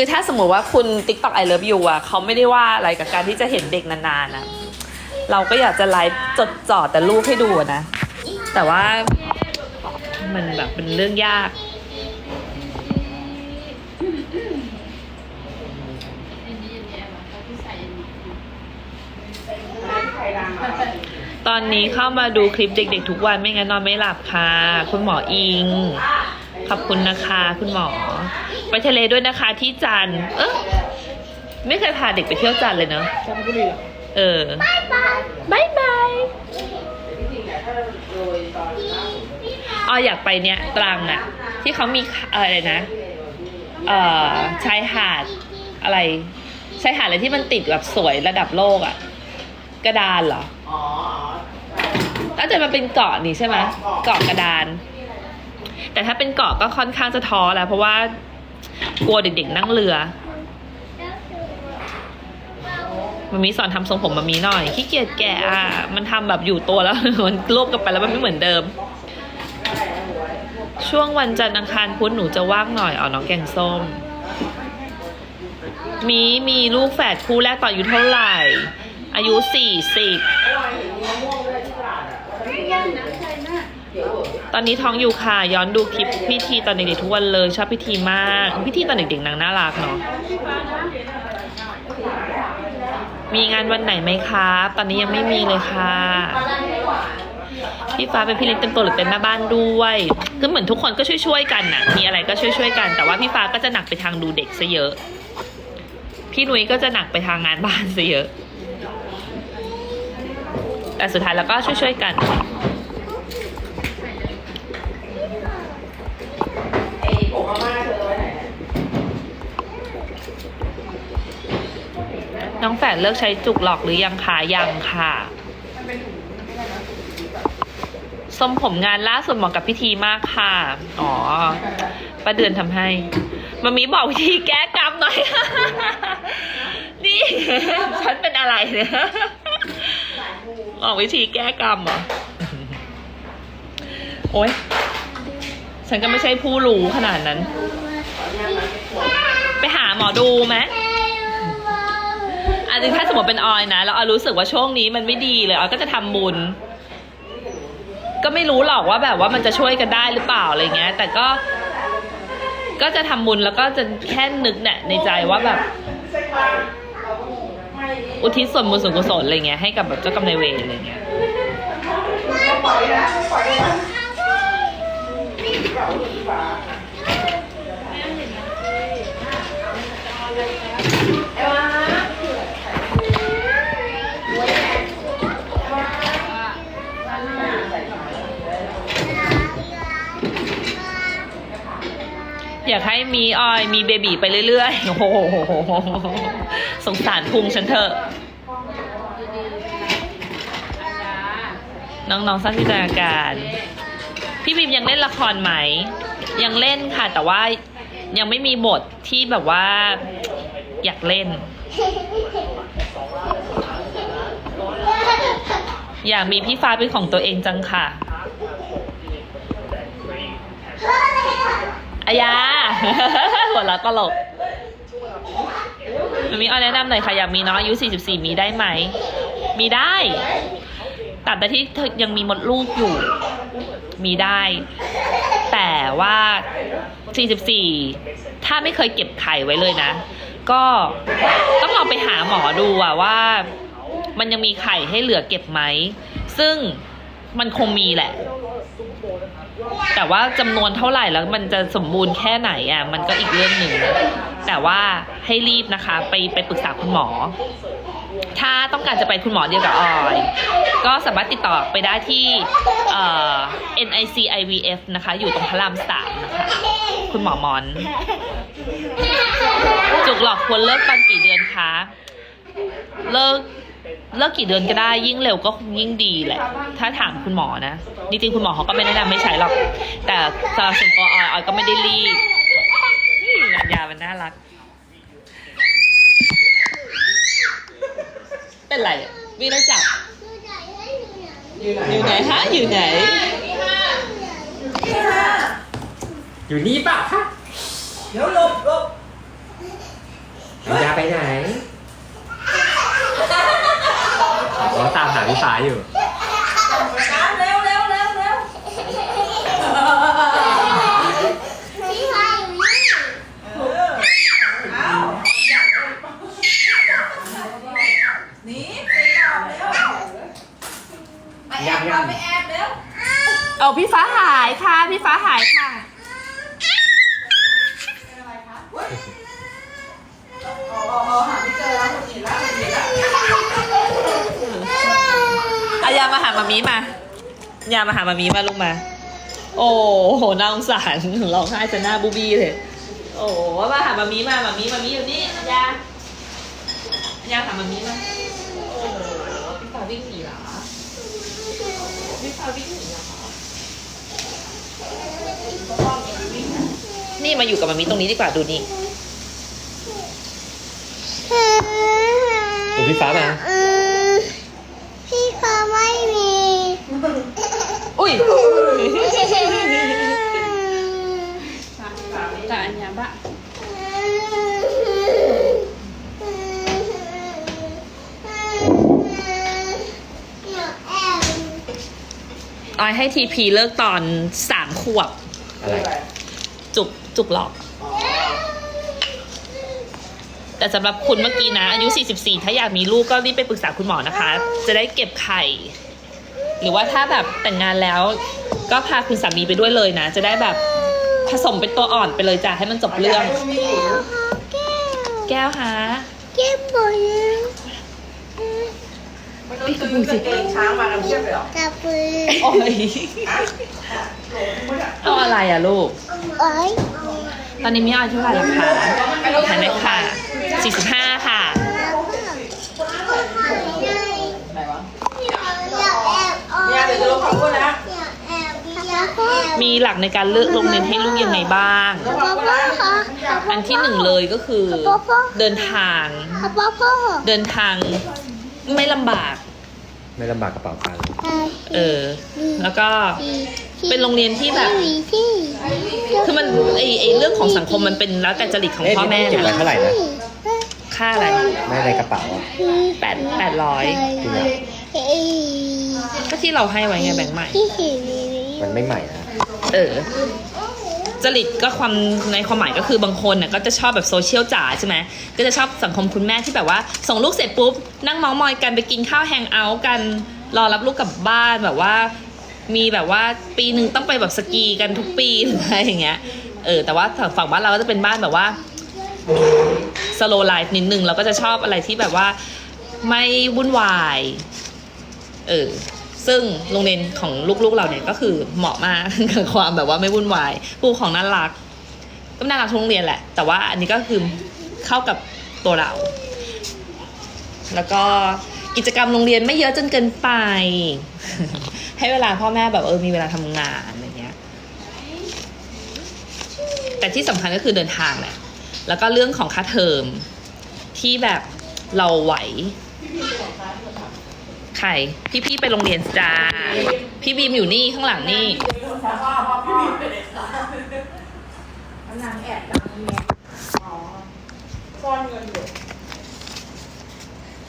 คือถ้าสมมติว่าคุณ TikTok I love you อะเขาไม่ได้ว่าอะไรกับการที่จะเห็นเด็กนานๆนะเราก็อยากจะไลฟ์จดจ่อแต่รูปให้ดูนะ แต่ว่ามันแบบเป็นเรื่องยาก ตอนนี้เข้ามาดูคลิปเด็กๆทุกวันไม่งั้นนอนไม่หลับค่ะ คุณหมออิง ขอบคุณนะคะคุณหมอ ไปทะเลด้วยนะคะที่จันทร์เออไม่เคยพาเด็กไปเที่ยวจันทร์เลยเนาะจันทบุรีเหรอเออบายบายอ๋ออยากไปเนี้ยตรังอะที่เขามีอะไรนะเอ่อชายหาดอะไรชายหาดอะไรที่มันติดแบบสวยระดับโลกอะกระดานเหรออ๋อน่าจะมันเป็นเกาะนี่ใช่ไหมเกาะกระดาน แต่ถ้าเป็นเกาะก็ค่อนข้างจะท้อแล้วเพราะว่ากลัวเด็กๆนั่งเรือมันมีสอนทำทรงผมมามีหน่อยขี้เกียจแกะอะมันทำแบบอยู่ตัวแล้วมันรวบกันไปแล้วมันไม่เหมือนเดิม ช่วงวันจันทร์อังคารพุธหนูจะว่างหน่อยเอาน้องแกงส้ม มีมีลูกแฝดคู่แรกตอนอายุเท่าไหร่ อายุสี่สิบ ตอนนี้ท้องอยู่ค่ะ ย้อนดูคลิปพิธีตอนเด็กๆทุกวันเลยชอบพิธีมาก พิธีตอนเด็กๆนางน่ารักเนาะมีงานวันไหนไหมครับ ตอนนี้ยังไม่มีเลยค่ะ พี่ฟ้าเป็นพี่เลี้ยงเต็มตัวหรือเป็นแม่บ้านด้วยคือเหมือนทุกคนก็ช่วยๆกันน่ะ มีอะไรก็ช่วยๆกัน แต่ว่าพี่ฟ้าก็จะหนักไปทางดูเด็กซะเยอะ พี่นุ้ยก็จะหนักไปทางงานบ้านซะเยอะ แต่สุดท้ายแล้วก็ช่วยๆกัน ไอ้ผง มาม่าเธอไว้ไหนน้องแฝดเลิกใช้จุกหลอกหรือยังคะยังค่ะทรงผมงานล่าสุดเหมาะกับพิธีมากค่ะ อ๋อป้าเดือนทำให้มามีบอกวิธีแก้กรรมหน่อย นี่ ฉันเป็นอะไรเนี่ยบอกวิธีแก้กรรมเหรอ โอ๊ย ฉันก็ไม่ใช่ผู้รู้ขนาดนั้น ไปหาหมอดูไหมอันนี้ถ้าสมมติเป็นออยนะแล้วออยรู้สึกว่าช่วงนี้มันไม่ดีเลยออยก็จะทำบุญ ก็ไม่รู้หรอกว่าแบบว่ามันจะช่วยกันได้หรือเปล่าอะไรเงี้ย แต่ก็ ก็จะทำบุญแล้วก็จะแค่นึกเนี่ยในใจว่าแบบ อุทิศส่วนบุญส่วนกุศลอะไรเงี้ยให้กับแบบเจ้ากรรมนายเวรอะไรเงี้ย อยาอยากให้มีออยมีเบบีไปเรื่อยๆ โอ้โห สงสารพุงฉันเถอะ น้องๆสร้างจินตนาการ พี่บีมยังเล่นละครไหม ยังเล่นค่ะ แต่ว่ายังไม่มีบทที่แบบว่าอยากเล่น อยากมีพี่ฟ้าเป็นของตัวเองจังค่ะอายา หัวเราะตลกมันมีอ้อยแนะนำหน่อยค่ะ อยากมีน้องอายุ 44 มีได้ไหม มีได้ตราบใดที่เธอยังมีมดลูกอยู่ มีได้ แต่ว่า 44 ถ้าไม่เคยเก็บไข่ไว้เลยนะ ก็ต้องลองไปหาหมอดูอะว่า มันยังมีไข่ให้เหลือเก็บไหม ซึ่งมันคงมีแหละ แต่ว่าจำนวนเท่าไหร่แล้วมันจะสมบูรณ์แค่ไหนอะมันก็อีกเรื่องหนึ่งแต่ว่าให้รีบนะคะ ไปไปปรึกษาคุณหมอ ถ้าต้องการจะไปคุณหมอเดียวกับออย ก็สามารถติดต่อไปได้ที่ NIC IVF นะคะ อยู่ตรงพระรามสามนะคะ คุณหมอมอน จุกหลอกควรเลิกตอนกี่เดือนคะ เลิกเลิกกี่เดือนก็ได้ยิ่งเร็วก็ยิ่งดีแหละ ถ้าถามคุณหมอนะจริงๆคุณหมอเขาก็ไม่แนะนำไม่ใช้หรอก แต่สำหรับส่วนตัวออยออยก็ไม่ได้รีบเฮ้ยงานยามันน่ารัก เป็นไรอะวิ่งแล้วจับอยู่ไหนอยู่ไหนฮะอยู่ไหน อยู่นี่เปล่าคะเดี๋ยวหลบหลบอัญญาไปไหน อ๋อตามหาพี่ฟ้าอยู่ น้ำเร็วเร็วเร็วเร็ว พี่ฟ้าอยู่นี่ เออเอาหนีไปก่อนเร็วไปแอบก่อนไปแอบเร็ว เอา พี่ฟ้าหายค่ะ พี่ฟ้าหายค่ะอ๋ออ๋อหาไม่เจออายามาหามามีมา ยามาหามามีมาลูกมา โอ้โหน่าสงสารร้องไห้จะหน้าบูบี้เลย โอ้มาหามามีมามามีมามีอยู่นี่ยายาหามามีมา โอ้พี่ฟ้าวิ่งหนีเหรอพี่ฟ้าวิ่งหนีเหรอ นี่มาอยู่กับมามีตรงนี้ดีกว่าดูนี่โอ้พี่ฟ้ามาอืมพี่ฟ้าไม่มี อุ้ยอืมแต่อันยาบะอยากแอบออยให้ทีพีเลิกตอนสามขวบ อะไร จุก จุกหลอก แต่สำหรับคุณเมื่อกี้นะ อายุ 44 ถ้าอยากมีลูกก็รีบไปปรึกษาคุณหมอนะคะ จะได้เก็บไข่ หรือว่าถ้าแบบแต่งงานแล้ว ก็พาคุณสามีไปด้วยเลยนะ จะได้แบบผสมเป็นตัวอ่อนไปเลยจ้ะให้มันจบเรื่อง แก้วแก้วฮะแก้วหมดแล้วไม่ต้องซื้อกางเกงช้างมากันเทียบเลยเหรอตาปืนโอ้ยเอาอะไรอะลูกโอ้ย ตอนนี้มีออยเท่าไหร่คะถ่ายไหมค่ะ 45 ค่ะไหนวะอยากแอบออกเนี่ยเดี๋ยวจะลงขอบคุณนะอยากแอบอยากแอบมีหลักในการเลือกโรงเรียนให้ลูกยังไงบ้างพ่อพ่อคะอันที่หนึ่งเลยก็คือ เดินทางพ่อพ่อเดินทางไม่ลำบาก ไม่ลำบากกระเป๋าตังค์เออ แล้วก็เป็นโรงเรียนที่แบบที่คือมัน ไอไอเรื่องของสังคมมันเป็นแล้วแต่จริตของเอ๊ะพ่อแม่เก็บไว้นะเท่าไหร่นะค่าอะไรแม่ในกระเป๋าอะแปดแปดร้อยจริงเหรอก็ที่เราให้ไว้ไงแบงค์ใหม่ที่เห็นมันไม่ใหม่นะเออ จริตก็ความในความหมายก็คือบางคนน่ะก็จะชอบแบบโซเชียลจ๋าใช่ไหมก็จะชอบสังคมคุณแม่ที่แบบว่า ส่งลูกเสร็จปุ๊บ นั่งเมาส์มอยกันไปกินข้าวแฮงเอาท์กันรอรับลูกกลับบ้านแบบว่า มีแบบว่าปีหนึ่งต้องไปแบบสกีกันทุกปีหรืออะไรอย่างเงี้ย เออแต่ว่าฝั่งบ้านเราก็จะเป็นบ้านแบบว่าสโลไลฟ์นิดนึงเราก็จะชอบอะไรที่แบบว่าไม่วุ่นวายเออซึ่งโรงเรียนของลูกๆเราเนี่ยก็คือเหมาะมากกับความแบบว่าไม่วุ่นวายผู้ของน่ารักก็น่ารักทุกโรงเรียนแหละ แต่ว่าอันนี้ก็คือเข้ากับตัวเรา แล้วก็กิจกรรมโรงเรียนไม่เยอะจนเกินไป ให้เวลาพ่อแม่แบบเออมีเวลาทำงานอะไรเงี้ย แต่ที่สำคัญก็คือเดินทางแหละ แล้วก็เรื่องของค่าเทอมที่แบบเราไหวใครพี่ๆไปโรงเรียนจ้าพี่บีมอยู่นี่ข้างหลังนี่มันนางแอบดังเมียอ๋อซ่อนเงินอยู่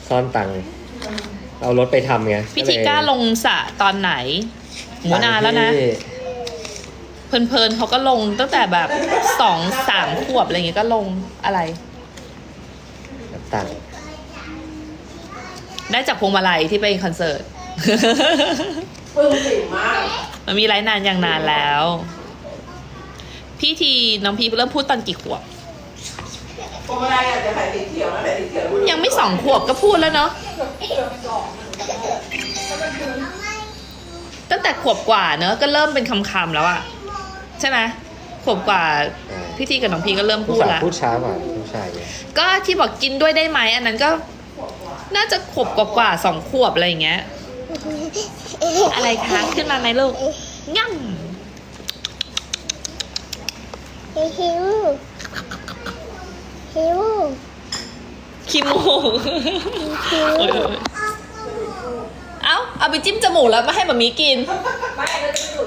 ซ่อนตังค์เอารถไปทำไงพิธีกล้าลงสระตอนไหนหมูนานแล้วนะที่ เพลินๆเขาก็ลงตั้งแต่แบบสองสามขวบอะไรเงี้ยก็ลงอะไรนับตังค์ได้จากพวงมาลัยที่ไปคอนเสิร์ต ปึ้งปิ่มมากมันมีไลฟ์นานอย่างนานแล้ว พี่ทีน้องพีเริ่มพูดตอนกี่ขวบ พวงมาลัยอาจจะใส่สีเขียวนะแต่สีเขียวยังไม่สองขวบก็พูดแล้วเนาะตั้งแต่ขวบกว่าเนอะก็เริ่มเป็นคำๆแล้วอะ ใช่ไหมขวบกว่าพี่ทีกับน้องพีก็เริ่มผู้พูดสาวแล้วพูดช้ากว่าผู้ชายเนี่ยก็ที่บอกกินด้วยได้ไหมอันนั้นก็ น่าจะขวบกว่าๆสองขวบอะไรอย่างเงี้ย อะไรคะขึ้นมาไหมลูกง่ำหิวหิวขี้มูกหิวโอ๊ย เอ้าเอาไปจิ้มจมูกแล้วมาให้แบบมีกิน ไม่เราจะดูด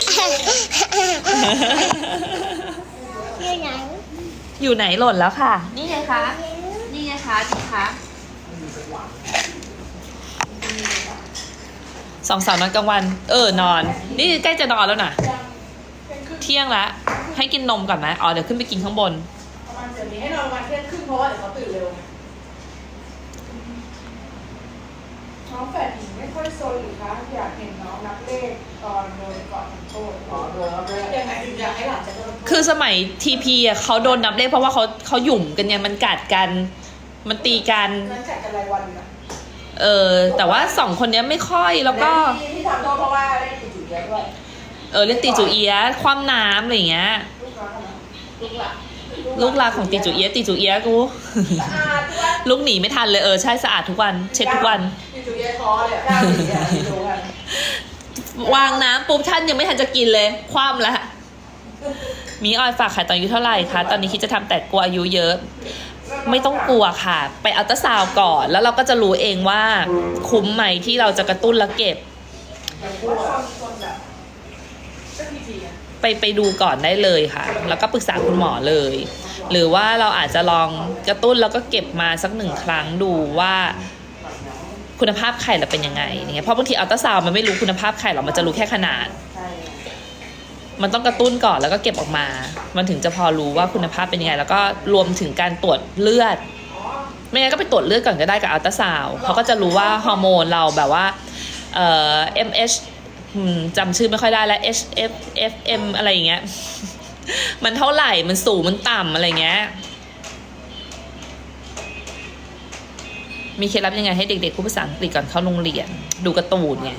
อยู่ไหนอยู่ไหนหล่นแล้วค่ะ นี่ไงคะ นี่ไงคะดีคะสองสาวนอนกลางวัน เออนอน นี่ใกล้จะนอนแล้วนะเที่ยงละให้กินนมก่อนไหมอ๋อเดี๋ยวขึ้นไปกินข้างบนประมาณเดี๋ยวนี้ให้นอนมาเที่ยงครึ่งเพราะว่าเดี๋ยวเขาตื่นเร็วน้องแฝด ค่อยโซนหรือคะอยากเห็นน้องนับเลขตอนโดนก่อนทำโทษอ๋อโดนนับเลขยังไงถึงอยากให้หลานจะโดนทำโทษคือสมัยทีพีอะเขาโดนนับเลขเพราะว่าเขาเขาหยุ่มกันไงมันกัดกัน มันตีกัน นั่นจัดกันรายวันอยู่นะเออแต่ว่าสองคนเนี้ยไม่ค่อยแล้วก็ ที่ที่ทำโทษเพราะว่าได้ติดจุดเยอะด้วยเออเรียกตีจูเอียะคว่ำน้ำอะไรอย่างเงี้ย ลูกรักอะนะลูกหลัก ลูกลาของตีจูเอียะตีจูเอียะกูสะอาดด้วยลูกหนีไม่ทันเลยเออใช่สะอาดทุกวัน เช็ดทุกวัน ติดจุดเยอะคอเลยอะเก้าสีอะที่ดูกันวางน้ำปุ๊บท่านยังไม่ทันจะกินเลย คว่ำละมีออยฝากขายตอนอายุเท่าไหร่คะ ตอนนี้คิดจะทำแต่กลัวอายุเยอะ ไม่ต้องกลัวค่ะ ไปอัลตราซาวด์ก่อน แล้วเราก็จะรู้เองว่าคุ้มไหมที่เราจะกระตุ้นและเก็บ ว่าคนคนแบบก็ทีทีอะ ไปไปดูก่อนได้เลยค่ะ แล้วก็ปรึกษาคุณหมอเลย หรือว่าเราอาจจะลองกระตุ้นแล้วก็เก็บมาสักหนึ่งครั้งดูว่าคุณภาพไข่เราเป็นยังไงอย่างเงี้ยเพราะบางทีอัลตราซาวด์มันไม่รู้คุณภาพไข่หรอกมันจะรู้แค่ขนาด มันต้องกระตุ้นก่อนแล้วก็เก็บออกมา มันถึงจะพอรู้ว่าคุณภาพเป็นยังไง แล้วก็รวมถึงการตรวจเลือด ไม่งั้นก็ไปตรวจเลือดก่อนก็ได้กับอัลตราซาวด์เขาก็จะรู้ว่าฮอร์โมนเราแบบว่าเอ่อ MH อืม จำชื่อไม่ค่อยได้แล้ว HF FM อะไรอย่างเงี้ย มันเท่าไหร่ มันสูง มันต่ำอะไรเงี้ย มีเคล็ดลับยังไงให้เด็กๆพูดภาษาอังกฤษก่อนเข้าโรงเรียน ดูกร์ตูนไง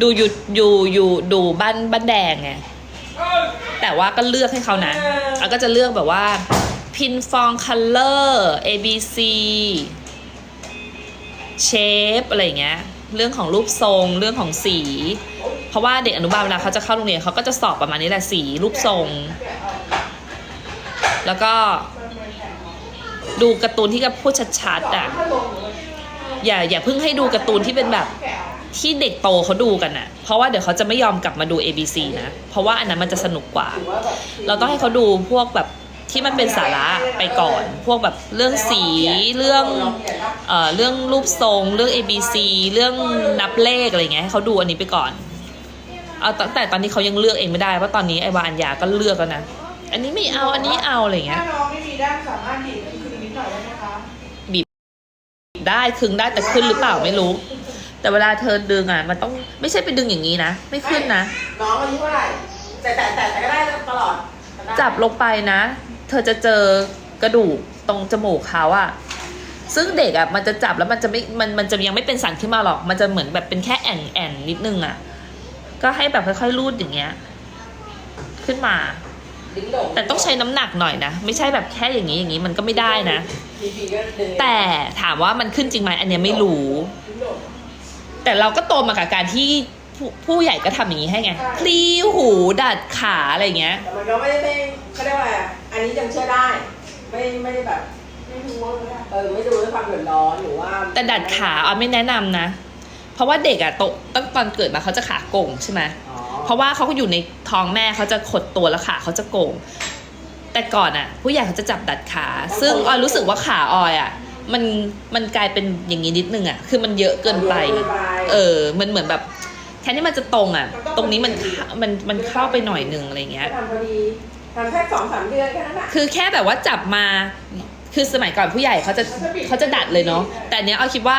ดูอยู่อยู่อยู่ดูบ้านบ้านแดงไง แต่ว่าก็เลือกให้เขานะแล้วก็จะเลือกแบบว่า พินฟองคัลเลอร์ A B C เชฟอะไรอย่างเงี้ย เรื่องของรูปทรงเรื่องของสี เพราะว่าเด็กอนุบาลเวลาเขาจะเข้าโรงเรียนเขาก็จะสอบประมาณนี้แหละสีรูปทรง แล้วก็ ดูการ์ตูนที่กับพูดชัดๆอะอย่าอย่าเพิ่งให้ดูการ์ตูนที่เป็นแบบที่เด็กโตเขาดูกันอะเพราะว่าเดี๋ยวเขาจะไม่ยอมกลับมาดู A B C นะ เพราะว่าอันนั้นมันจะสนุกกว่า เราต้องให้เขาดูพวกแบบ ที่มันเป็นสาระไปก่อน พวกแบบเรื่องสีเรื่องเอ่อเรื่องรูปทรง เรื่อง A B C เรื่องนับเลขอะไรเงี้ยให้เขาดูอันนี้ไปก่อนเอาตั้งแต่ตอนนี้เขายังเลือกเองไม่ได้เพราะตอนนี้ไอวาอัญญาก็เลือกแล้วนะอันนี้ไม่เอาอันนี้เอาอะไรเงี้ยถ้าน้องไม่มีด้านสามารถดีดเป็นคืนนิดหน่อยได้ไหมคะได้คึงได้แต่ขึ้นหรือเปล่าไม่รู้ แต่เวลาเธอดึงอะมันต้องไม่ใช่ไปดึงอย่างนี้นะไม่ขึ้นนะน้องอายุเท่าไหร่แต่แต่แต่แต่ก็ได้ตลอดแต่ได้จับลงไปนะ เธอจะเจอกระดูกตรงจมูกเขาอะซึ่งเด็กอะมันจะจับแล้วมันจะไม่ มันมันจะยังไม่เป็นสันขึ้นมาหรอก มันจะเหมือนแบบเป็นแค่แอนแอนนิดนึงอะก็ให้แบบค่อยๆรูดอย่างเงี้ย ขึ้นมา แต่ต้องใช้น้ำหนักหน่อยนะ ไม่ใช่แบบแค่อย่างนี้อย่างนี้มันก็ไม่ได้นะ แต่ถามว่ามันขึ้นจริงไหมอันเนี้ยไม่รู้ แต่เราก็โตมากับการที่ ผู้ผู้ใหญ่ก็ทำอย่างนี้ให้ไงคลี่หูดัดขาอะไรอย่างเงี้ย แต่มันก็ไม่ได้เป็นเขาเรียกว่าอะไรอันนี้ยังเชื่อได้ ไม่ไม่ได้แบบไม่ดูว่าเออไม่ดูด้วยความเดือดร้อนหรือว่าแต่ดัดขาออนไม่แนะนำนะ เพราะว่าเด็กอะโตตั้งตอนเกิดมาเขาจะขาโก่งใช่ไหม อ๋อเพราะว่าเขาก็อยู่ในท้องแม่เขาจะขดตัวแล้วขาเขาจะโก่ง แต่ก่อนอะผู้ใหญ่เขาจะจับดัดขา ซึ่งออยรู้สึกว่าขาออยอะมันมันกลายเป็นอย่างนี้นิดนึงอะคือมันเยอะเกินไป เออมันเหมือนแบบ แทนที่มันจะตรงอะตรงนี้มันเข้ามันมันเข้าไปหน่อยนึงอะไรเงี้ยก็ทำพอดีทำแค่สองสามเดือนแค่นั้นแหละคือแค่แบบว่าจับมาคือสมัยก่อนผู้ใหญ่เขาจะเขาจะดัดเลยเนาะแต่อันเนี้ยเอาคิดว่า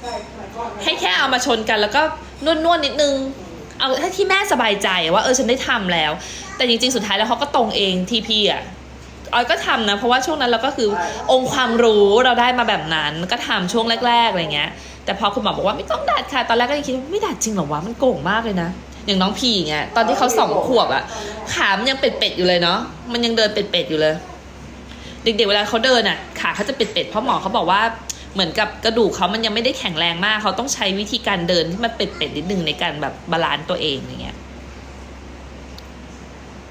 ใช่สมัยก่อนมันให้แค่เอามาชนกันแล้วก็นวดนวดๆนิดนึง เอาให้ที่แม่สบายใจว่าเออฉันได้ทำแล้ว แต่จริงๆสุดท้ายแล้วเขาก็ตรงเองที่พี่อะ ออยก็ทำนะ เพราะว่าช่วงนั้นเราก็คือองค์ความรู้เราได้มาแบบนั้น ก็ทำช่วงแรก ๆอะไรเงี้ย แต่พอคุณหมอบอกว่าไม่ต้องดัดค่ะ ตอนแรกก็ยังคิดว่าไม่ดัดจริงเหรอวะ มันโก่งมากเลยนะ อย่างน้องพีอย่างเงี้ย ตอนที่เขาสองขวบอะขามันยังเป็ดๆอยู่เลยเนาะ มันยังเดินเป็ดๆอยู่เลย เด็กๆเวลาเขาเดินอะขาเขาจะเป็ดๆ เพราะหมอเขาบอกว่าเหมือนกับกระดูกเขามันยังไม่ได้แข็งแรงมาก เขาต้องใช้วิธีการเดินที่มันเป็ดๆนิดนึงในการแบบบาลานซ์ตัวเองอย่างเงี้ย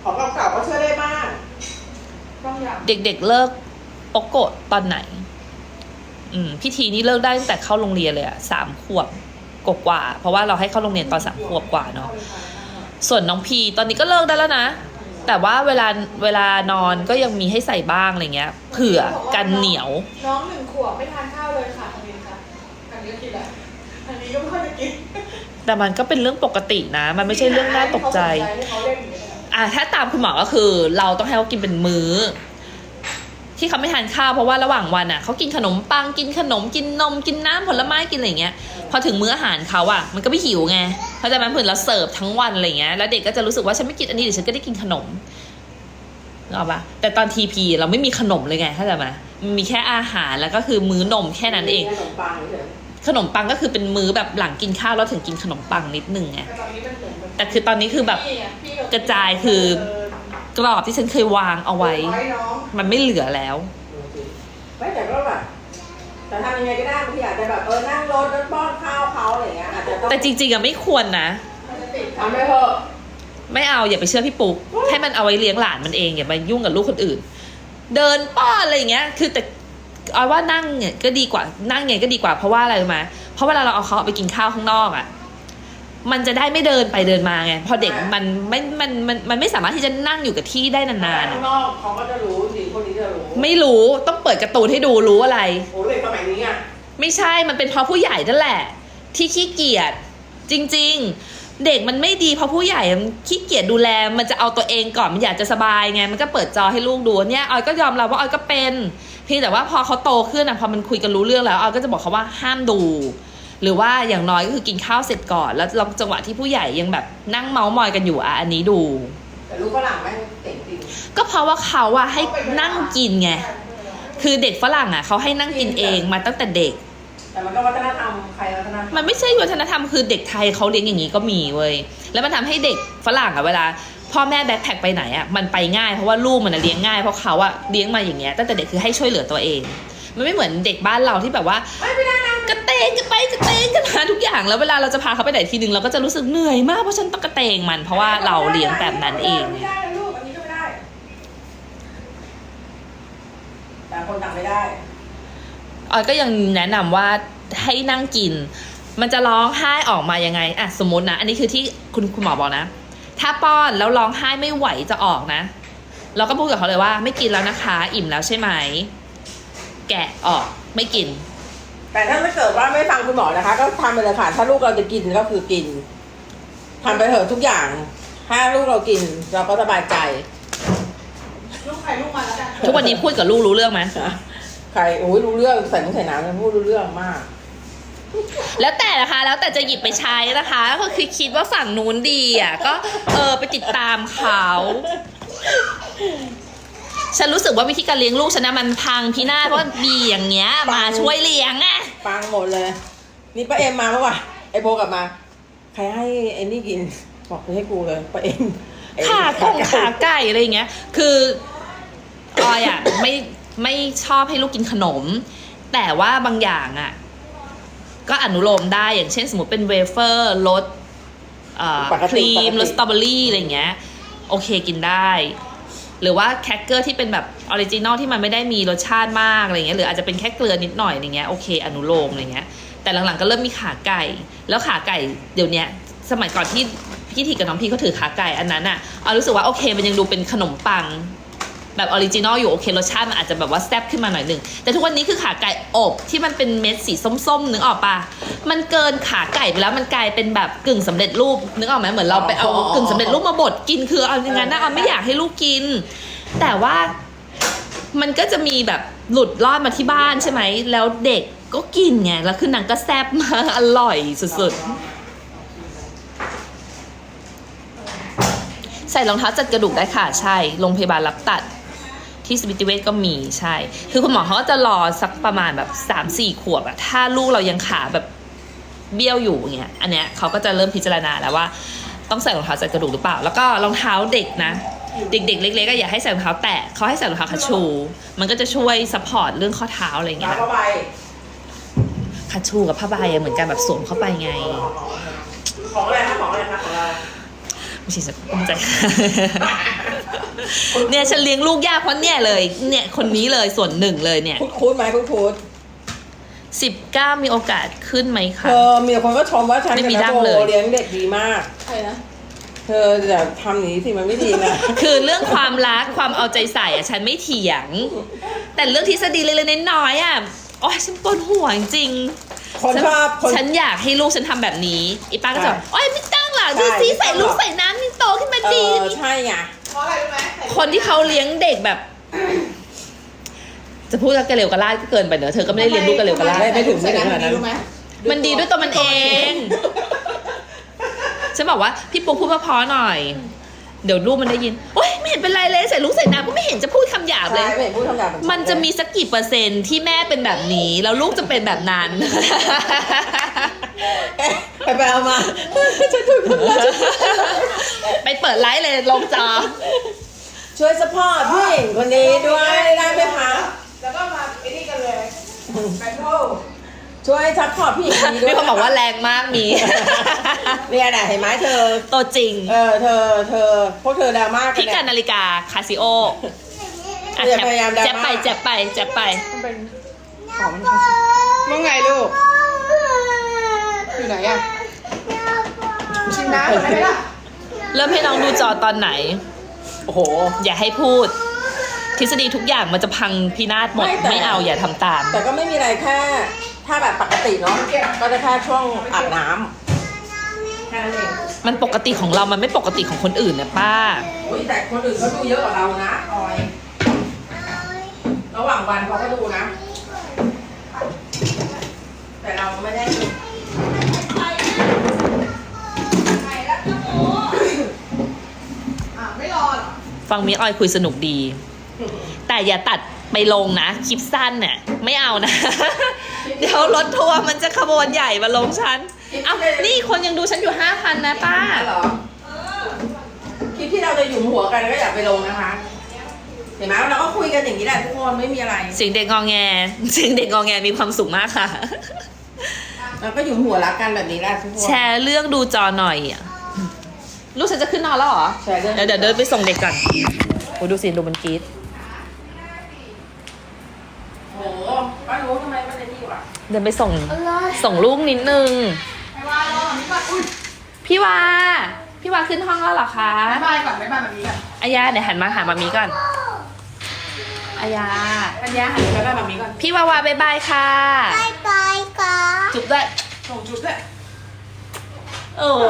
ของเก่าๆก็เชื่อได้บ้างต้องอย่าง เด็กๆเลิกโปโกะตอนไหน อืมพิธีนี้เลิกได้ตั้งแต่เข้าโรงเรียนเลยอะสามขวบกว่าๆเพราะว่าเราให้เข้าโรงเรียนตอนสามขวบกว่าเนาะส่วนน้องพีตอนนี้ก็เลิกได้แล้วนะ แต่ว่าเวลาเวลานอนก็ยังมีให้ใส่บ้างอะไรเงี้ย เผื่อกันเหนียว น้องหนึ่งขวบไม่ทานข้าวเลยค่ะอันนี้ค่ะอันนี้ก็กินแหละอันนี้ก็ไม่ค่อยจะกินแต่มันก็เป็นเรื่องปกตินะ มันไม่ใช่เรื่องน่าตกใจให้เขาเล่นอย่างเงี้ย อะถ้าตามคุณหมอก็คือ เราต้องให้เขากินเป็นมื้อ ที่เขาไม่ทานข้าวเพราะว่าระหว่างวันอะเขากินขนมปังกินขนมกินนมกินน้ำผลไม้กินอะไรอย่างเงี้ย พอถึงมื้ออาหารเขาอะ มันก็ไม่หิวไงเพราะฉะนั้นเผื่อเราเสิร์ฟทั้งวันอะไรเงี้ยแล้วเด็กก็จะรู้สึกว่าฉันไม่กินอันนี้เดี๋ยวฉันก็ได้กินขนมนึกออกปะแต่ตอนทีพีเราไม่มีขนมเลยไงเข้าใจไหมมันมีแค่อาหารแล้วก็คือมื้อนมแค่นั้นเองขนมปังเฉยขนมปังก็คือเป็นมื้อแบบหลังกินข้าวแล้วถึงกินขนมปังนิดนึงไงแต่ตอนนี้มันเหมือน แต่คือตอนนี้คือแบบพี่อะพี่บกระจายคือกรอบที่ฉันเคยวางเอาไว้ไว้น้องมันไม่เหลือแล้ว ไม่แต่ก็แบบแต่ทำยังไงก็ได้บางทีอาจจะแบบเออนั่งรถแล้วป้อนข้าวเขาอะไรอย่างเงี้ยอาจจะต้องแต่จริงๆอะไม่ควรนะมันจะติดทำไปเถอะไม่เอาอย่าไปเชื่อพี่ปุ๊กให้มันเอาไว้เลี้ยงหลานมันเองอย่ามายุ่งกับลูกคนอื่น เดินป้อนอะไรอย่างเงี้ย คือแต่เอาว่านั่งเนี่ยก็ดีกว่านั่งไงก็ดีกว่าเพราะว่าอะไรรู้ไหมเพราะเวลาเราเอาเขาออกไปกินข้าวข้างนอกอะ มันจะได้ไม่เดินไปเดินมาไงพอเด็กมันไม่มันมันมันไม่สามารถที่จะนั่งอยู่กับที่ได้นานๆข้าอะงนอกเขาก็จะรู้สิคนนี้จะรู้ไม่รู้ต้องเปิดการ์ตูนให้ดูรู้อะไร โอ้เด็กสมัยนี้อะไม่ใช่มันเป็นเพราะผู้ใหญ่นั่นแหละ ที่ขี้เกียจจริง ๆ เด็กมันไม่ดีเพราะผู้ใหญ่มันขี้เกียจดูแลมันจะเอาตัวเองก่อนมันอยากจะสบายไงมันก็เปิดจอให้ลูกดูเนี่ยออยก็ยอมรับว่าออยก็เป็นเพียงแต่ว่าพอเขาโตขึ้นอะพอมันคุยกันรู้เรื่องแล้วออยก็จะบอกเขาว่าห้ามดู หรือว่าอย่างน้อยก็คือกินข้าวเสร็จก่อน แล้วลองจังหวะที่ผู้ใหญ่ยังแบบนั่งเมาส์มอยกันอยู่อะอันนี้ดู แต่ลูกฝรั่งแม่งเจ๋งจริงก็เพราะว่าเขาอะให้นั่งกินไง คือเด็กฝรั่งอะเขาให้นั่งกินเองมาตั้งแต่เด็ก แต่มันก็วัฒนธรรมใครวัฒนธรรมมันไม่ใช่วัฒนธรรมคือเด็กไทยเขาเลี้ยงอย่างนี้ก็มีเว้ยแล้วมันทำให้เด็กฝรั่งอะเวลา พ่อแม่แบ็คแพคไปไหนอะมันไปง่ายเพราะว่าลูกมันอะเลี้ยงง่ายเพราะเขาอะเลี้ยงมาอย่างเงี้ยตั้งแต่เด็กคือให้ช่วยเหลือตัวเอง มันไม่เหมือนเด็กบ้านเราที่แบบว่า ไม่ได้นะ กระเตงกันไปกระเตงกันมาทุกอย่างแล้วเวลาเราจะพาเขาไปไหนทีนึงเราก็จะรู้สึกเหนื่อยมากเพราะฉันต้องกระเตงมัน เพราะว่าเราเลี้ยงแบบนั้นเองไม่ได้นะลูกอันนี้ก็ไม่ได้แต่คนต่างไม่ได้ออยก็ยังแนะนำว่าให้นั่งกิน มันจะร้องไห้ออกมายังไงอะสมมตินะ อันนี้คือที่คุณคุณหมอบอกนะ ถ้าป้อนแล้วร้องไห้ไม่ไหวจะออกนะ เราก็พูดกับเขาเลยว่า ไม่กินแล้วนะคะ อิ่มแล้วใช่ไหม แกะออกไม่กิน แต่ถ้าไม่เกิดว่าไม่ฟังคุณหมอนะคะ ก็ทำไปเลยค่ะ ถ้าลูกเราจะกินก็คือกินทำไปเถอะทุกอย่าง ถ้าลูกเรากินเราก็สบายใจ ลูกใครลูกมันแล้วกันทุกวันนี้พูดกับลูกรู้เรื่องไหมใครโอ้ยรู้เรื่องใส่น้ำใส่น้ำพูดรู้เรื่องมาก แล้วแต่นะคะ แล้วแต่จะหยิบไปใช้นะคะ ก็คือคิดว่าฝั่งนู้นดีอะ ก็เออไปติดตามเขา ฉันรู้สึกว่าวิธีการเลี้ยงลูกฉันนะมันพังพินาศเพราะว่าบีอย่างเงี้ย มาช่วยเลี้ยงอะฟังหมดเลย นี่ป้าเอ็มมาเมื่อวานไอโบกลับมา ใครให้ไอ้นี่กิน บอกไปให้กูเลยป้าเอ็มไอ้ขาคงขาไก่อะไรอย่างเงี้ย คือออยอะ ไม่ไม่ชอบให้ลูกกินขนม แต่ว่าบางอย่างอะ ก็อนุโลมได้อย่างเช่นสมมติเป็นเวเฟอร์รสเอ่อครีมรสสตรอเบอรี่อะไรอย่างเงี้ย โอเคกินได้ หรือว่าแคคเกอร์ที่เป็นแบบออริจินอลที่มันไม่ได้มีรสชาติมากอะไรเงี้ยหรืออาจจะเป็นแค่เกลือนิดหน่อยอะไรเงี้ยโอเคอนุโลมอะไรเงี้ยแต่หลังๆก็เริ่มมีขาไก่ แล้วขาไก่เดี๋ยวนี้สมัยก่อนที่พี่ทีกับน้องพี่เขาถือขาไก่อันนั้นอะเอารู้สึกว่าโอเคมันยังดูเป็นขนมปัง แบบออริจินอลอยู่โอเครสชาติมันอาจจะแบบว่าแซ่บขึ้นมาหน่อยหนึ่งแต่ทุกวันนี้คือขาไก่อบที่มันเป็นเม็ดสีส้มๆนึกออกปะมันเกินขาไก่ไปแล้วมันกลายเป็นแบบกึ่งสำเร็จรูปนึกออกไหมเหมือนเราไปเอากึ่งสำเร็จรูปมาบดกินคือเอาอย่างนั้นนะเอาไม่อยากให้ลูกกิน แต่ว่ามันก็จะมีแบบหลุดรอดมาที่บ้านใช่ไหมแล้วเด็กก็กินไงแล้วคือนางก็แซ่บมากอร่อยสุดๆใส่รองเท้าจัดกระดูกได้ค่ะใช่โรงพยาบาลรับตัด ที่สมิติเวชก็มีใช่ คือคุณหมอเขาก็จะรอสักประมาณแบบสามสี่ขวบอะถ้าลูกเรายังขาแบบเบี้ยวอยู่เงี้ย อันเนี้ยเขาก็จะเริ่มพิจารณาแล้วว่า ต้องใส่รองเท้าจัดกระดูกหรือเปล่า แล้วก็รองเท้าเด็กนะ เด็กๆเล็กๆก็อย่าให้ใส่รองเท้าแตะเขาให้ใส่รองเท้าคัชชู มันก็จะช่วยซัพพอร์ตเรื่องข้อเท้าอะไรเงี้มายนะเข้าไปคัชชูกับผ้าใบอะเหมือนกันแบบสวมเข้าไปไง ของอะไรคะของอะไรคะของเรา ไม่ใช่จะภูมิใจเนี่ยฉันเลี้ยงลูกยากเพราะเนี่ยเลย เนี่ยคนนี้เลยส่วนหนึ่งเลยเนี่ย คุดคุดไหมคุดคุดสิบเก้ามีโอกาสขึ้นไหมเธคะอมีคนก็ชมว่าฉันไม่มีกับดั้น้งโบเลยเลี้ยงเด็กดีมากใครนะเธธอจะทำอย่างนี้สิมันไม่ดีนะ คือเรื่องความรักความเอาใจใส่อะฉันไม่เถียง แต่เรื่องทฤษฎีเล็กๆน้อยๆอะโอ้ยฉันปวดหัวจริงๆคนฉัชอบคนฉันอยากให้ลูกฉันทำแบบนี้อีป้าก็จะบอกใช่โอ้ยไม่ตั้งหร อกใช่ดูสิไม่ใส่ต้องลูกหรอกใส่น้ำนี่โตขึ้นมาเอดี อใช่ไงเพราะอะไรรู้ไหมคนที่เขาเลี้ยงเด็กแบบ จะพูดกระเร็วกระลาดก็เกินไปเนอะเธอก็ไม่ได้เลี้ยงลูกกระเร็วกระลาดไม่ไม่ถึงไม่ถึงขนาดนั้น รู้ไหมมันดีด้วยตัวมันเองฉันบอกว่าพี่ปุ๊กพูดเพราะๆหน่อย เดี๋ยวลูกมันได้ยินโอ๊ยไม่เห็นเป็นไรเลยใส่ลูกใส่น้ำก็ไม่เห็นจะพูดคำหยาบเลใช่ย ไม่เห็นพูดคำหยาบเหอมันจะมีสักกี่เปอร์เซ็นต์ที่แม่เป็นแบบนี้ แล้วลูกจะเป็นแบบนั้นเอ๊ะ ไปไปเอามาฉันถูกทำร้ายไปเปิดไลฟ์เลยลงจอ ช่วยสปอร์ตผู้หญิงคนนี้ด้วยได้ไหมคะ แล้วก็มาไอ้นี่กันเลยแบทเทิลช่วยซัพพอร์ตผู้หญิงคนนี้ด้วยมีคนบอกว่าแรงมากมีเนี่ยนะเห็นไหมเธอ ตัวจริง เออเธอเธอพวกเธอดราม่ากันพี่เนี่กันยนาฬิกาคาซิโออะอย่าแจ๊บพยายามดราม่า แจ๊บไปแจ๊บไปแจ๊บไปว่าไงลูก อยู่ไหนอะชิมน้ำก่อนได้ไหมล่ะเริ่มให้น้องดูจอตอนไหน โอ้โห อย่าให้พูด ทฤษฎีทุกอย่างมันจะพังพินาศหมด ไม่แต่ ไม่เอาอย่าทำตาม แต่ก็ไม่มีอะไรแค่ถ้าแบบปกติเนาะก็จะแค่ช่วงอาบน้ำแค่นั้นเองมันปกติของเรามันไม่ปกติของคนอื่นนะป้าโอ้ยแต่คนอื่นเขาดูเยอะกว่าเรานะออย ระหว่างวันเขาก็ดูนะ แต่เราไม่ได้ ฟังมิออยคุยสนุกดี แต่อย่าตัดไปลงนะ คลิปสั้นเนี่ยไม่เอานะ เดี๋ยวรถทัวร์มันจะขบวนใหญ่มาลงฉันเอ้านี่คนยังดูฉันอยู่ห้าพันนะป้า เหรอคลิปที่เราจะหยุมหัวกันก็อย่าไปลงนะคะ เห็นไหมเราก็คุยกันอย่างนี้แหละทุกคนไม่มีอะไรเสียงเด็กงอแงเสียงเด็กงอแงมีความสุขมากค่ะ เราก็หยุมหัวรักกันแบบนี้แหละทุกคน แชร์เรื่องดูจอหน่อยอะ ลูกฉันจะขึ้นนอนแล้วเหรอแชร์เรื่องเดี๋ยวเดี๋ยวเดินไปส่งเด็กก่อนโอ้ดูสิดูมันกรีดโอ้โหป้ารู้ทำไมป้าจะนี่วะเดินไปส่ง ส่งลูกนิดนึงไม่ว่ารอนี่ก่อนอุ้ยพี่วา พี่วาขึ้นห้องแล้วเหรอคะบ๊ายบายก่อนบ๊ายบายแบบนี้ก่อนอายาเดี๋ยวหันมาหามามีก่อนอายา อัญญาหันไปบ๊ายบายแบบนี้ก่อนพี่วาวาบายบายค่ะ บายบายค่ะจุ๊บด้วยส่งจุ๊บด้วยโอ้โห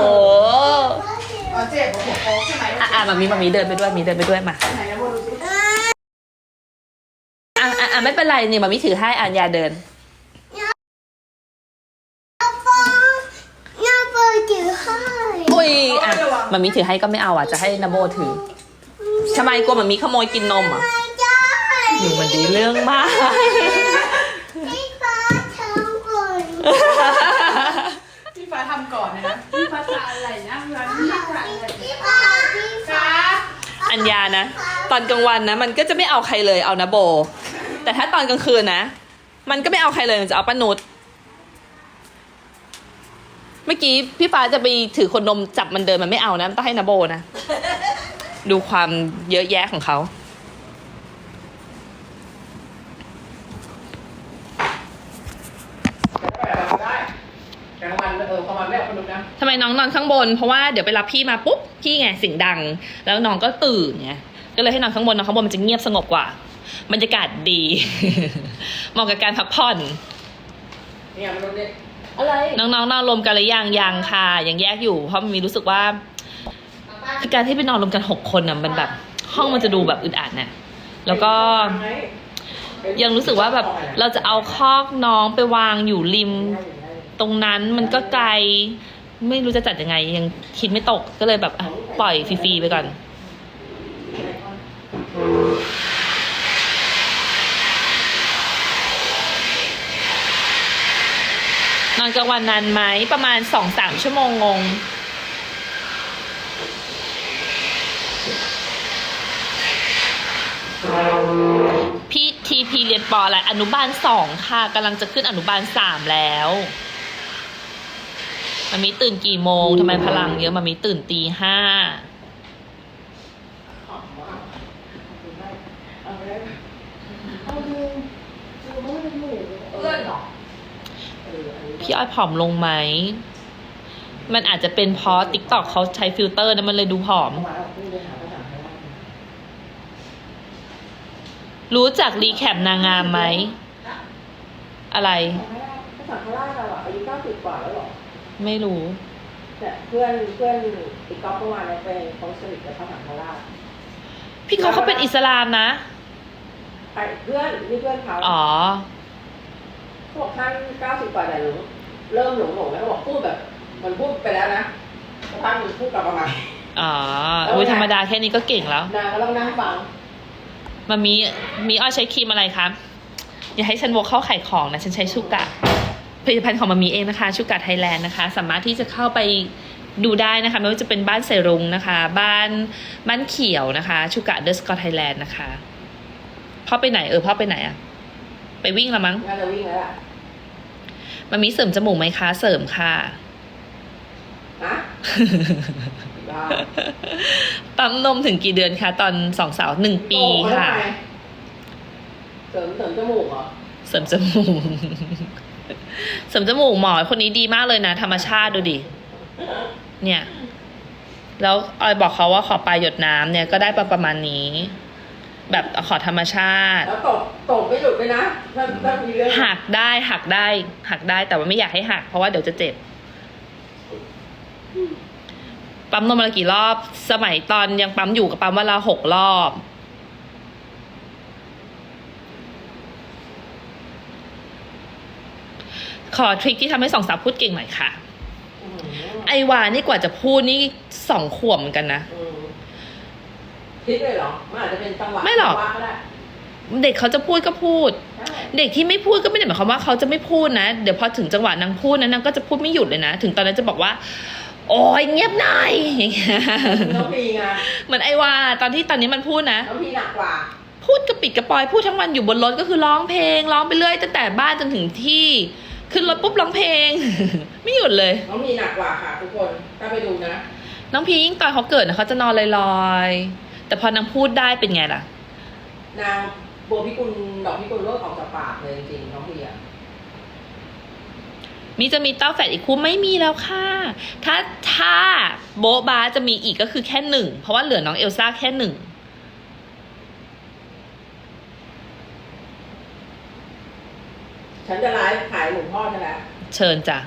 อ๋อเจ็บหัวโป๊กใช่ไหมอะอะมามีมามีเดินไปด้วยมีเดินไปด้วยมาไหนนะโบดูสิอะอะอะไม่เป็นไรนี่มามีถือให้อันยาเดิน น้าปองน้าปองถือให้อุ้ยอะมามีถือให้ก็ไม่เอาอะจะให้นาโบถือทำไมกลัวมามีขโมยกินนมอะไม่ได้หนูมันดีเรื่องมาก พี่ฟ้าทำก่อน พี่ฟ้าทำก่อนนะพี่ฟ้าทานอะไรนะพี่ฟ้าพี่ฟ้าทานอะไร พี่ฟ้าพี่ฟ้า ฟ้า อัญญานะ ตอนกลางวันนะ มันก็จะไม่เอาใครเลยเอานะโบ แต่ถ้าตอนกลางคืนนะ มันก็ไม่เอาใครเลยมันจะเอาป้านุชเมื่อกี้พี่ฟ้าจะไปถือคนนมจับมันเดินมันไม่เอานะต้องให้นะโบนะ ดูความเยอะแยะของเขา ได้กลางวันเออประมาณไม่เอาคนดูนะ ทำไมน้องนอนข้างบน เพราะว่าเดี๋ยวไปรับพี่มาปุ๊บพี่ไงเสียงดัง แล้วน้องก็ตื่นไงก็เลยให้นอนข้างบนนอนข้างบนมันจะเงียบสงบกว่า บรรยากาศดีเหมาะกับการพักผ่อนเนี่ยมันรู้ดิอะไรน้องๆนอนรวมกันหรือยังยังค่ะยังแยกอยู่ เพราะมันมีรู้สึกว่าคือการที่ไปนอนรวมกันหกคนน่ะมันแบบ ห้องมันจะดูแบบอึดอัดน่ะแล้วก็ยังรู้สึกว่าแบบเราจะเอาคอกน้องไปวางอยู่ริม ตรงนั้นมันก็ไกล ไม่รู้จะจัดยังไง ยังคิดไม่ตกก็เลยแบบอะปล่อยฟรีๆไปก่อน นอนกลางวันนานไหมประมาณสองสามชั่วโมงงงพี่ทีพีเรียนปออะไรอนุบาลสองค่ะกำลังจะขึ้นอนุบาลสามแล้ว มันมีตื่นกี่โมงทำไมพลังเยอะมันมีตื่นตีห้าพี่อ้อยผอมลงไหม มันอาจจะเป็นเพราะ t ิ k t o k เขาใช้ฟิลเตอร์นะมันเลยดูผอม รู้จักรีแคปนางงามไหม อะไรภาษาพม่าเราอายุเก้าสิบกว่าแล้วหรอ ไม่รู้แต่เพื่อนเพื่อนอีกก๊อฟเมื่อวานเนี่ยไปเขาสนิทกับภาษาพม่าพี่เขาเขาเป็นอิสลามนะ ไปเพื่อนนี่เพื่อนเขาอ๋อเขาบอกท่านเก้าสิบกว่าแต่หลงเริ่มหลงหลงแล้วบอกพูดแบบเหมันพูดไปแล้วนะสักพักหนึ่งพูดกลับมาใหม่ อ๋ออุ้ยธรรมดาแค่นี้ก็เก่งแล้วนางก็ต้องนั่งฟังมามีมีอ้อยใช้ครีมอะไรคะอย่าให้ฉันวกเข้าขายของนะ ฉันใช้ชูกะผ ลิตภัณฑ์ของมามีเองนะคะชูกะไทยแลนด์นะคะ สามารถที่จะเข้าไปดูได้นะคะ ไม่ว่าจะเป็นบ้านเซรุงนะคะ บ้านบ้านเขียวนะคะชูกะเดอะสกอตไทยแลนด์นะคะพ่อไปไหนเออพ่อไปไหนอะไปวิ่งละมั้งน่าจะวิ่งแล้วล่ะมามีเสริมจมูกไหมคะเสริมค่ะฮะบ้าปั๊มนมถึงกี่เดือนคะตอนสองสาวหนึ่งปีโตมาค่ะทำไมเสริมเสริมจมูกเหรอเสริมจมูก เสริมจมูกหมอคนนี้ดีมากเลยนะ ธรรมชาติดูดิ เนี่ย แล้วออยบอกเขาว่าขอปลายหยดน้ำเนี่ยก็ได้ประประมาณนี้ แบบขอธรรมชาติ แล้วตกตกไม่หยุดเลยนะถ้าถ้ามีเรื่องหักได้หักได้หักได้แต่ว่าไม่อยากให้หักเพราะว่าเดี๋ยวจะเจ็บ ปั๊มนมมาละกี่รอบ สมัยตอนยังปั๊มอยู่กับปั๊มวันละหกรอบ ขอทริคที่ทำให้สองสาวพูดเก่งหน่อยค่ะอืมไอวานี่กว่าจะพูดนี่สองขวบเหมือนกันนะอืมคิดเลยเหรอ มันอาจจะเป็นจังหวะไม่หรอก จังวะได้เด็กเขาจะพูดก็พูดใช่เด็กที่ไม่พูดก็ไม่ได้หมายความว่าเขาจะไม่พูดนะ เดี๋ยวพอถึงจังหวะนางพูดนะนางก็จะพูดไม่หยุดเลยนะ ถึงตอนนั้นจะบอกว่า โอ้ยเงียบหน่อยอย่างเงี้ยน้องพีไงเหมือนไอวาตอนที่ตอนนี้มันพูดนะ น้องพีหนักกว่า พูดกระปิดกระปอยพูดทั้งวันอยู่บนรถก็คือร้องเพลงร้องไปเรื่อยตั้งแต่บ้านจนถึงที่ ขึ้นรถปุ๊บร้องเพลง ไม่หยุดเลย น้องพีหนักกว่าค่ะทุกคนถ้าไปดูนะ น้องพียิ่งตอนเขาเกิดนะเขาจะนอนลอยๆ แต่พอนางพูดได้เป็นไงล่ะ นางบัวพิกุลดอกพิกุลเลิกออกจากปากเลยจริงๆน้องพีอะมีจะมีเต้าแฝดอีกคู่ไม่มีแล้วค่ะ ถ้าถ้าโบ๊ะบาจะมีอีกก็คือแค่หนึ่ง เพราะว่าเหลือน้องเอลซ่าแค่หนึ่ง ฉันจะไลฟ์ขายหลวงพ่อใช่ไหมเชิญจ้ะ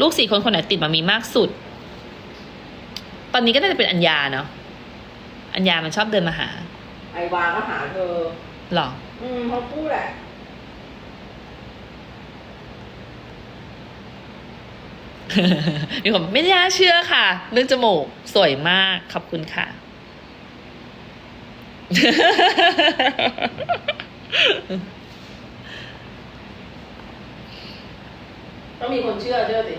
ลูกสี่คนคนไหนติดมามีมากสุด ตอนนี้ก็น่าจะเป็นอัญญาเนาะ อัญญามันชอบเดินมาหา ไอวาก็หาเธอ หรอ อืมเขาพูดแหละ มีคนบอกไม่น่าเชื่อค่ะ เรื่องจมูกสวยมาก ขอบคุณค่ะ ต้องมีคนเชื่อเชื่อสิ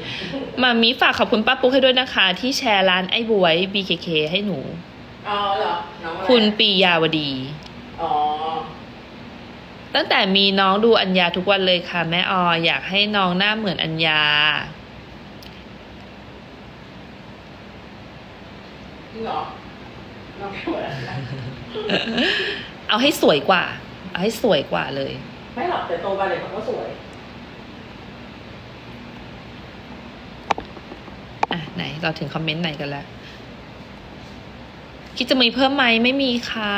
มามีฝากขอบคุณป้าปุ๊กให้ด้วยนะคะ ที่แชร์ร้านไอ้บวย BKK ให้หนู อ๋อเหรอน้องอะไรคุณปียาวดี อ๋อตั้งแต่มีน้องดูอัญญาทุกวันเลยค่ะ แม่อออยากให้น้องหน้าเหมือนอัญญา จริงเหรอน้องแค่เหมือนอะไรเอาให้สวยกว่า เอาให้สวยกว่าเลย ไม่หรอกแต่โตไปเลยเขาก็สวย อะ ไหน เราถึงคอมเมนต์ไหนกันแล้ว คิดจะมีเพิ่มไหมไม่มีค่ะ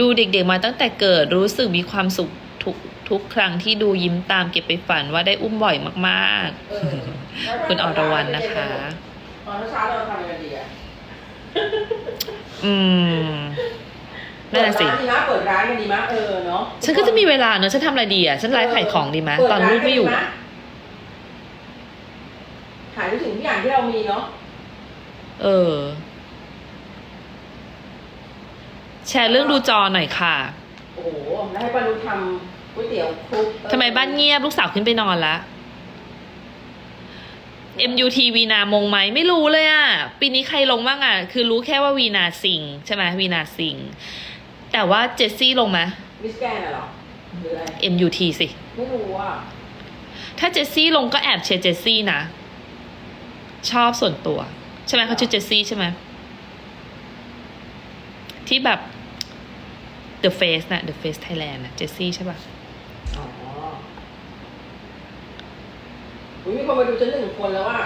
ดูเด็กๆมาตั้งแต่เกิดรู้สึกมีความสุขทุกทุกครั้งที่ดูยิ้มตามเก็บไปฝันว่าได้อุ้มบ่อยมากเออๆคุณอรวรรณนะคะตอนเช้าเราทำยังไงดีอะอืมนั่นน่ะสิเปิดร้านดีนะเปิดร้านกันดีมะเออเนาะฉันก็จะมีเวลาเนอะฉันทำอะไรดีอะ ฉันไลฟ์ขายของดีไหมเปิตอนลูกไม่อยู่ ร้านนดีหขายทุกสิ่งทุกอย่างที่เรา มีเนาะ เออ แชร์เรื่องดูจอหน่อยค่ะ โอ้โหแล้วให้ป้านุชทำก๋วยเตี๋ยวคลุกทำไมบ้านเงียบลูกสาวขึ้นไปนอนละ MUT วีนามงไหมไม่รู้เลยอะ ปีนี้ใครลงบ้างอะ คือรู้แค่ว่าวีนาสิงห์ใช่ไหมวีนาสิงห์แต่ว่าเจสซี่ลงไหมมิสแกนน่ะเหรอหรืออะไร MUT สิ ไม่รู้อะ ถ้าเจสซี่ลงก็แอบเชียร์เจสซี่นะ ชอบส่วนตัว ใช่ไหมเขาชื่อเจสซี่ใช่ไหมที่แบบ The Face นะ The Face Thailand นะเจสซี่ใช่ป่ะอ๋ออุ๊ยมีคนมาดูฉันหนึ่งคนแล้วอะ